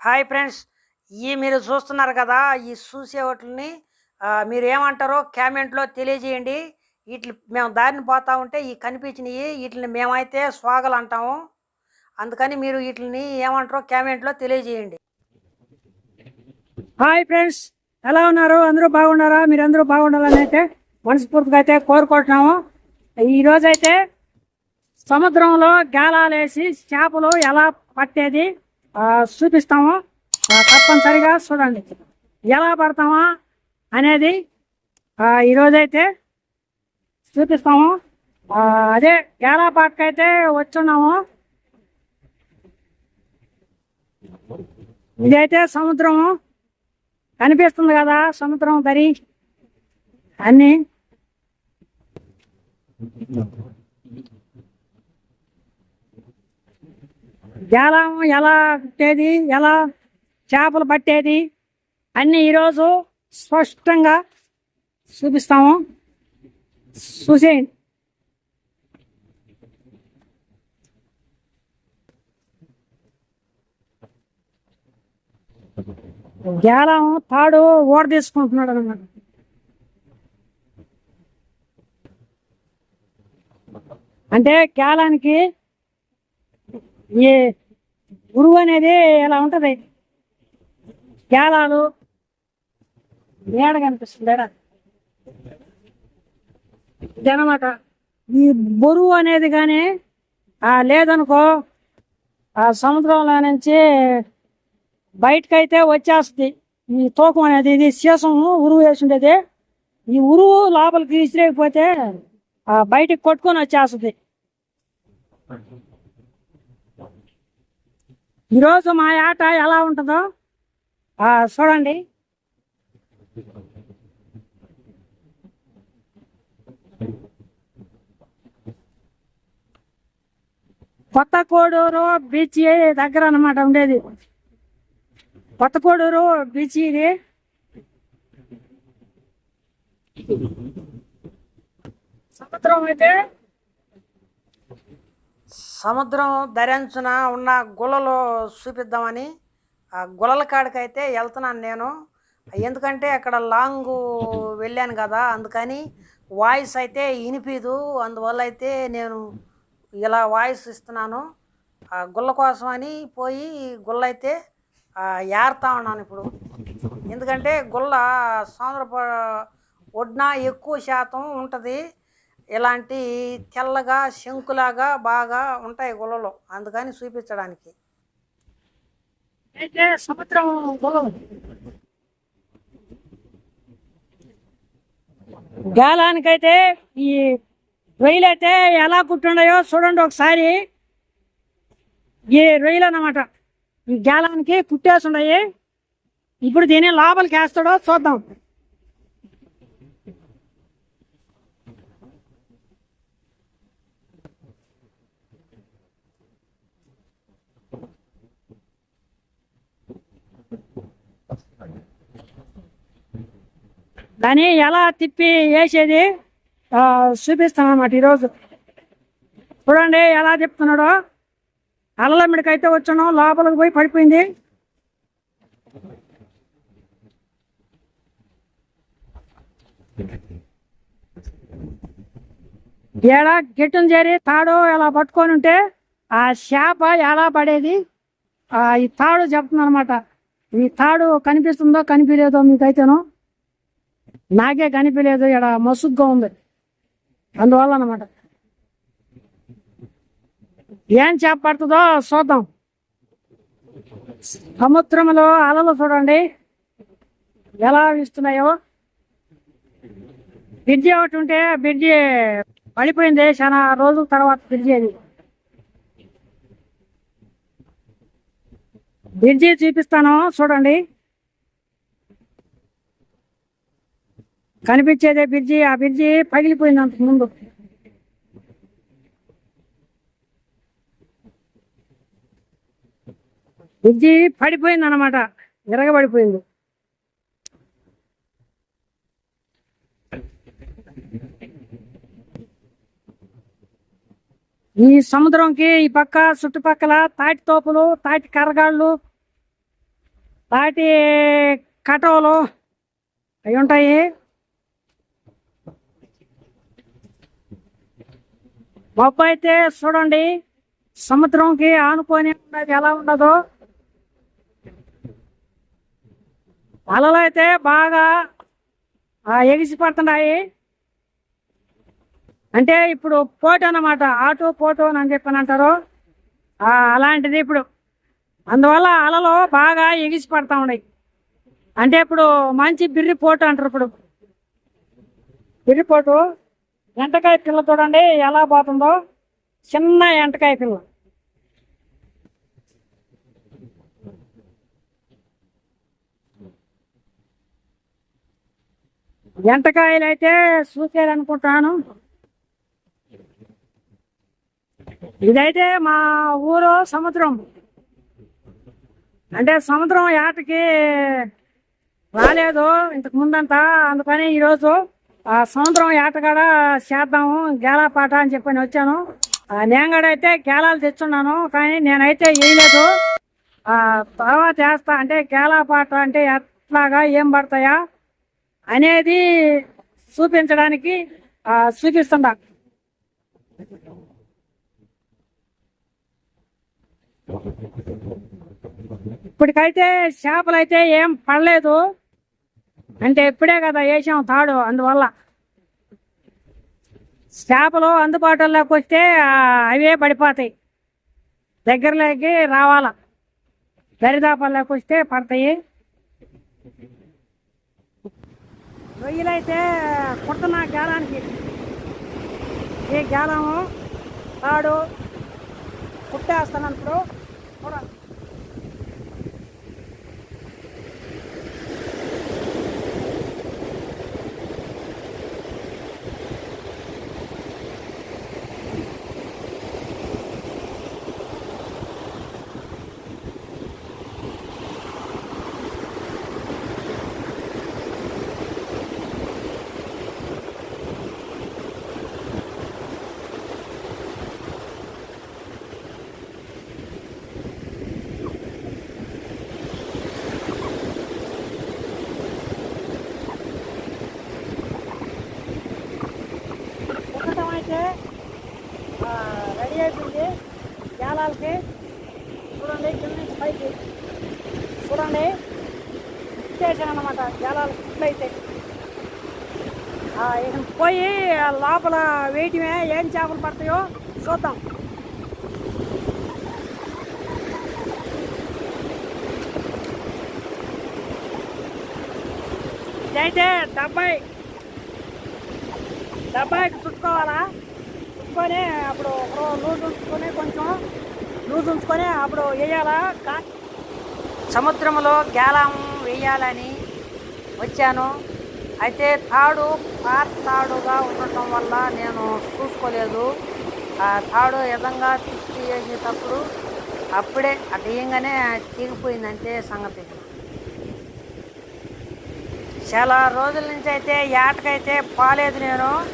Hi friends. ఈ మీరు చూస్తున్నారు కదా ఈ చూసే వాటిని మీరు ఏమంటారో కామెంట్లో తెలియజేయండి. వీటి మేము దారిని పోతా ఉంటే ఈ కనిపించినవి వీటిని మేమైతే స్వాగలు అంటాము. అందుకని మీరు వీటిని ఏమంటారో కామెంట్లో తెలియజేయండి. Hi friends. ఎలా ఉన్నారు? అందరూ బాగున్నారా? మీరు అందరూ బాగుండాలని అయితే మనస్ఫూర్తిగా అయితే కోరుకుంటున్నాము. ఈరోజైతే సముద్రంలో గాలాలు వేసి చేపలు ఎలా పట్టేది చూపిస్తాము? తప్పనిసరిగా చూడండి. ఎలా పడతామా అనేది ఈరోజైతే చూపిస్తాము. అదే ఎలా పాటకైతే వచ్చున్నాము ఇదైతే సముద్రము. కనిపిస్తుంది కదా సముద్రం దరి అన్నీ. జాలం ఎలా కుట్టేది ఎలా చేపలు పట్టేది? అన్నీ ఈరోజు స్పష్టంగా చూపిస్తాము. చూసేయండి. జాలం తాడు ఓడ తీసుకుంటున్నాడు అనమాట అంటే గేలానికి ఈ గురువు అనేది ఇలా ఉంటది? గాలాలు నీడ కనిపిస్తుంది ఈడ. ఇదనమాట ఈ బరువు అనేది కానీ ఆ లేదనుకో ఆ సముద్రంలో నుంచి బయటకైతే వచ్చేస్తుంది. ఈ తూకం అనేది ఇది శీసం ఉరువు వేసి ఉండేది. ఈ ఉరువు లోపలికి విసిరేకపోతే ఆ బయటికి కొట్టుకొని వచ్చేస్తుంది. ఈరోజు మా ఆట ఎలా ఉంటుందో? ఆ చూడండి. కొత్త కోడూరు బీచ్ దగ్గర అన్నమాట ఉండేది. కొత్త కోడూరు బీచ్ ఇది. సముద్రం అయితే సముద్రం ధరించిన ఉన్న గుళ్ళలు చూపిద్దామని ఆ గులల కాడికైతే వెళ్తున్నాను నేను. ఎందుకంటే అక్కడ లాంగ్ వెళ్ళాను కదా అందుకని వాయిస్ అయితే వినిపిదు. అందువల్ల అయితే నేను ఇలా వాయిస్ ఇస్తున్నాను. ఆ గుల్ల కోసం అని పోయి గుల్ల అయితే ఏరుతా ఉన్నాను ఇప్పుడు. ఎందుకంటే గుల్ల సముద్ర ఒడ్న ఒడ్డున ఎక్కువ శాతం ఉంటుంది. ఇలాంటి తెల్లగా శంకులాగా బాగా ఉంటాయి గుళ్ళలో. అందుకని చూపించడానికి. అయితే సముద్రం గాలానికైతే ఈ రొయ్యలు అయితే ఎలా కుట్టుండయో చూడండి ఒకసారి. ఈ రొయ్యలు అన్నమాట. ఈ గాలానికి కుట్టేసి ఉన్నాయి. ఇప్పుడు దీన్ని లోపలికి వేస్తాడో చూద్దాం. దాన్ని ఎలా తిప్పి వేసేది? చూపిస్తాను అన్నమాట ఈరోజు. చూడండి ఎలా తిప్పుతున్నాడో. అల్లమిడికైతే వచ్చాను లోపలికి పోయి పడిపోయింది. ఏడ గిట్టును చేరి తాడు ఎలా పట్టుకొని ఉంటే ఆ చేప ఎలా పడేది? ఆ ఈ తాడు చెప్తుంది అనమాట ఈ తాడు కనిపిస్తుందో కనిపించలేదో మీకైతేనో. నాకే కనిపించలేదు ఇక్కడ మసుగ్గా ఉంది. అందువల్ల అనమాట ఏం చేప పడుతుందో చూద్దాం. సముద్రంలో అలలు చూడండి. ఎలా ఇస్తున్నాయో బ్రిడ్జి ఒకటి ఉంటే బ్రిడ్జి పడిపోయింది చాలా రోజుల తర్వాత బ్రిడ్జి అది. బ్రిడ్జి చూపిస్తాను చూడండి. కనిపించేదే బ్రిడ్జి ఆ బ్రిడ్జి పగిలిపోయింది అంతకు ముందు. బ్రిడ్జి పడిపోయింది అనమాట విరగబడిపోయింది ఈ సముద్రంకి ఈ పక్క చుట్టుపక్కల తాటి తోపులు తాటి కర్రగాళ్ళు తాటి కటవలు అవి ఉంటాయి. మబ్బు అయితే చూడండి సముద్రంకి ఆనుకొని ఉన్నది ఎలా ఉండదో. అలలు అయితే బాగా ఎగిసి పడుతున్నాయి అంటే ఇప్పుడు పోటు అన్నమాట ఆటో పోటో అని చెప్పని అంటారు. అలాంటిది ఇప్పుడు. అందువల్ల అలలు బాగా ఎగిసి పడతా ఉన్నాయి. అంటే ఇప్పుడు మంచి బిర్రి పోటు అంటారు ఇప్పుడు. బిర్రి పోటు ఎంటకాయ పిల్ల చూడండి ఎలా పోతుందో. చిన్న ఎంటకాయ పిల్ల. ఎంటకాయలు అయితే చూసేయాలనుకుంటున్నాను. ఇదైతే మా ఊరు సముద్రం. అంటే సముద్రం ఏటకి రాలేదు ఇంతకు ముందంతా. అందుకని ఈరోజు ఆ సముద్రం ఏటగాడ చేద్దాము గేలాపాట అని చెప్పని వచ్చాను. ఆ, నేను కూడా అయితే గేలాలు తెచ్చున్నాను కానీ నేనైతే వేయలేదు. ఆ తర్వాత వేస్తా అంటే గేలాపాట అంటే ఎట్లాగా ఏం పడతాయా అనేది చూపించడానికి చూపిస్తుందా ఇప్పటికైతే చేపలు అయితే ఏం పడలేదు. అంటే ఇప్పుడే కదా వేసాం తాడు అందువల్ల. చేపలు అందుబాటులోకి వస్తే అవే పడిపోతాయి. దగ్గరలోకి రావాల? దరిదాపాల్లోకి వస్తే పడతాయి. రొయ్యలైతే కుడుతున్నా గాలానికి. ఈ గాలము తాడు కుట్టేస్తాను ఇప్పుడు చూడండి కుట్టడం అయితే ఆ, రెడీ అయిపోయింది గేలాలకి చూడండి కింద నుంచి పైకి. చూడండి ఇచ్చేసాను అనమాట జలాలు ఇట్లయితే. ఇక పోయి లోపల వేయటమే ఏం చేపలు పడతాయో చూద్దాం. ఇదైతే డెబ్బై డెబ్బైకి చుట్టుకోవాలా? చుట్టుకొని అప్పుడు ఒక చుట్టుకొని కొంచెం లూజ్ ఉంచుకొని అప్పుడు వేయాలా కా- సముద్రంలో గేలం వేయాలని వచ్చాను. అయితే తాడు పాత తాడుగా ఉండటం వల్ల నేను చూసుకోలేదు. ఆ తాడు విధంగా తిప్పి వేసేటప్పుడు అప్పుడే అటు తీగిపోయిందంటే సంగతి. చాలా రోజుల నుంచి అయితే ఏటకైతే పాలేదు నేను.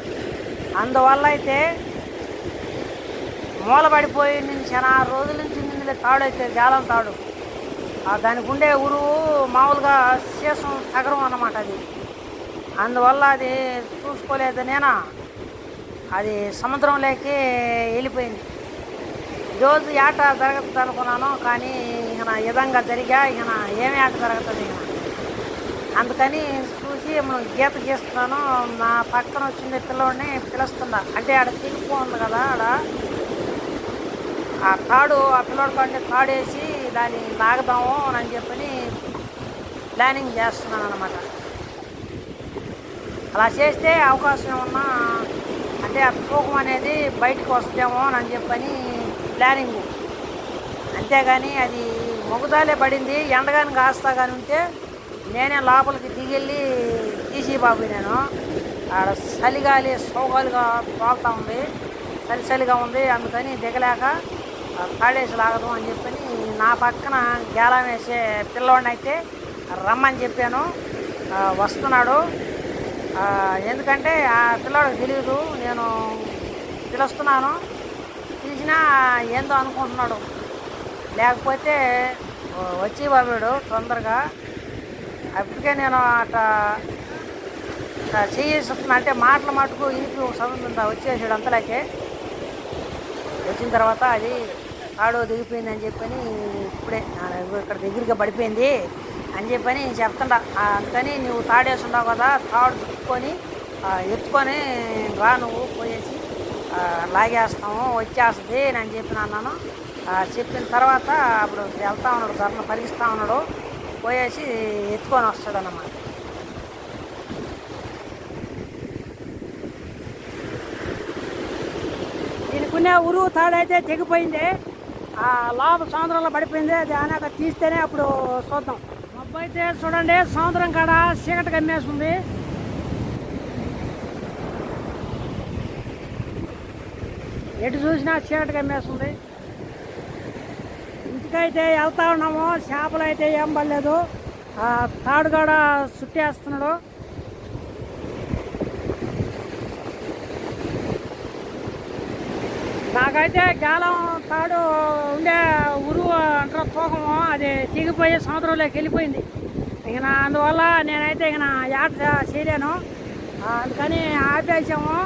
అందువల్ల అయితే మూలబడిపోయి నేను చాలా రోజుల నుంచి నిందులే తాడు అయితే తాడు. దానికి ఉండే ఉరువు మామూలుగా శేషం తగరం అన్నమాట అది. అందువల్ల అది చూసుకోలేదు నేనా? అది సముద్రంలోకి వెళ్ళిపోయింది. రోజు ఏట జరగదు అనుకున్నాను కానీ ఇక విధంగా జరిగా ఇక ఏమి ఆట జరుగుతుంది ఇక అందుకని చూసి మనం గీత గీస్తున్నాను. నా పక్కన వచ్చిన పిల్లోడిని పిలుస్తున్నా. అంటే ఆడ తిరిగిపోతుంది కదా ఆడ. ఆ కాడు ఆ పిల్లడు కంటే కాడేసి వేసి దాన్ని లాగదాము అని చెప్పని ప్లానింగ్ చేస్తున్నాను అనమాట అలా చేస్తే అవకాశం ఏమన్నా అంటే ఆ తూకం అనేది బయటకు వస్తుందేమో అని చెప్పని ప్లానింగ్. అంతేగాని అది మొగుదాలే పడింది ఎండగాని కాస్తా కానీ ఉంటే నేనే లోపలికి దిగెళ్ళి తీసి బాబు నేను. ఆడ చలిగాలి సోగాలుగా తోలుతా ఉంది చలి చలిగా ఉంది అందుకని దిగలేక పాడేసి లాగదు అని చెప్పని నా పక్కన గేలం వేసే పిల్లోడిని అయితే రమ్మని చెప్పాను. వస్తున్నాడు. ఎందుకంటే ఆ పిల్లోడికి తెలియదు నేను పిలుస్తున్నాను. పిలిచినా ఏందో అనుకుంటున్నాడు. లేకపోతే వచ్చి బాబుడు తొందరగా. అప్పటికే నేను అట్ట చేయిస్తున్నా అంటే మాటల మటుకు ఇంటి చదువుతుందా వచ్చేసాడు అంతలాకే. వచ్చిన తర్వాత అది తాడు దిగిపోయింది అని చెప్పని ఇప్పుడే ఇక్కడ దగ్గరగా పడిపోయింది అని చెప్పని చెప్తుండా. అందుకని నువ్వు తాడేస్తున్నావు కదా తాడు చుట్టుకొని ఎత్తుకొని రా నువ్వు పోయేసి లాగేస్తాము వచ్చేస్తుంది అని చెప్పిన అన్నాను. చెప్పిన తర్వాత అప్పుడు వెళ్తా ఉన్నాడు ధరణ పరిగిస్తూ ఉన్నాడు పోయేసి ఎత్తుకొని వస్తాడు అన్నమాట దీనికున్న ఉరువు తాడైతే తెగిపోయింది. ఆ లోపల సముద్రంలో పడిపోయింది. దానిక తీస్తేనే అప్పుడు చూద్దాం. మబ్బు అయితే చూడండి సముద్రం కాడ చీకటి కమ్మేస్తుంది. ఎటు చూసినా చీకటి కమ్మేస్తుంది. ఇంటికైతే వెళ్తా ఉన్నాము. చేపలు అయితే ఏం పడలేదు. ఆ తాడు కూడా చుట్టేస్తున్నాడు. అయితే గాలం తాడు ఉండే ఉరువు అంటారు తూకము అది తెగిపోయి సముద్రంలోకి వెళ్ళిపోయింది. ఇక నా అందువల్ల నేనైతే ఇక నా యాత్ర చేయలేను. అందుకని ఆపేసాము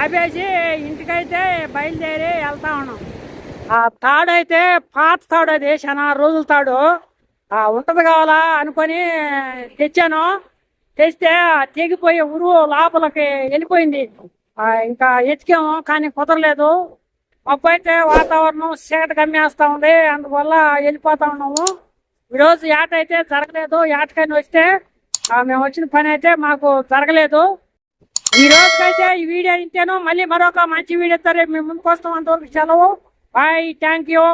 ఆపేసి ఇంటికైతే బయలుదేరి వెళ్తా ఉన్నాం. ఆ తాడు అయితే పాత తాడు అది చాలా రోజుల తాడు. ఉంటది కావాలా అనుకొని తెచ్చాను. తెస్తే తెగిపోయే తెగిపోయి ఉరువు లోపలికి వెళ్ళిపోయింది. ఇంకా ఎతికాము కానీ కుదరలేదు. మబ్బు అయితే వాతావరణం చీకటి కమ్మేస్తా ఉంది. అందువల్ల వెళ్ళిపోతా ఉన్నాము. ఈరోజు యాట అయితే జరగలేదు. యాటకైనా వస్తే మేము వచ్చిన పని అయితే మాకు జరగలేదు. ఈ రోజుకైతే ఈ వీడియో ఇంతేను. మళ్ళీ మరొక మంచి వీడియో ఇస్తారే మేము ముందుకు వస్తాం. అంతవరకు సెలవు. బాయ్. Thank you.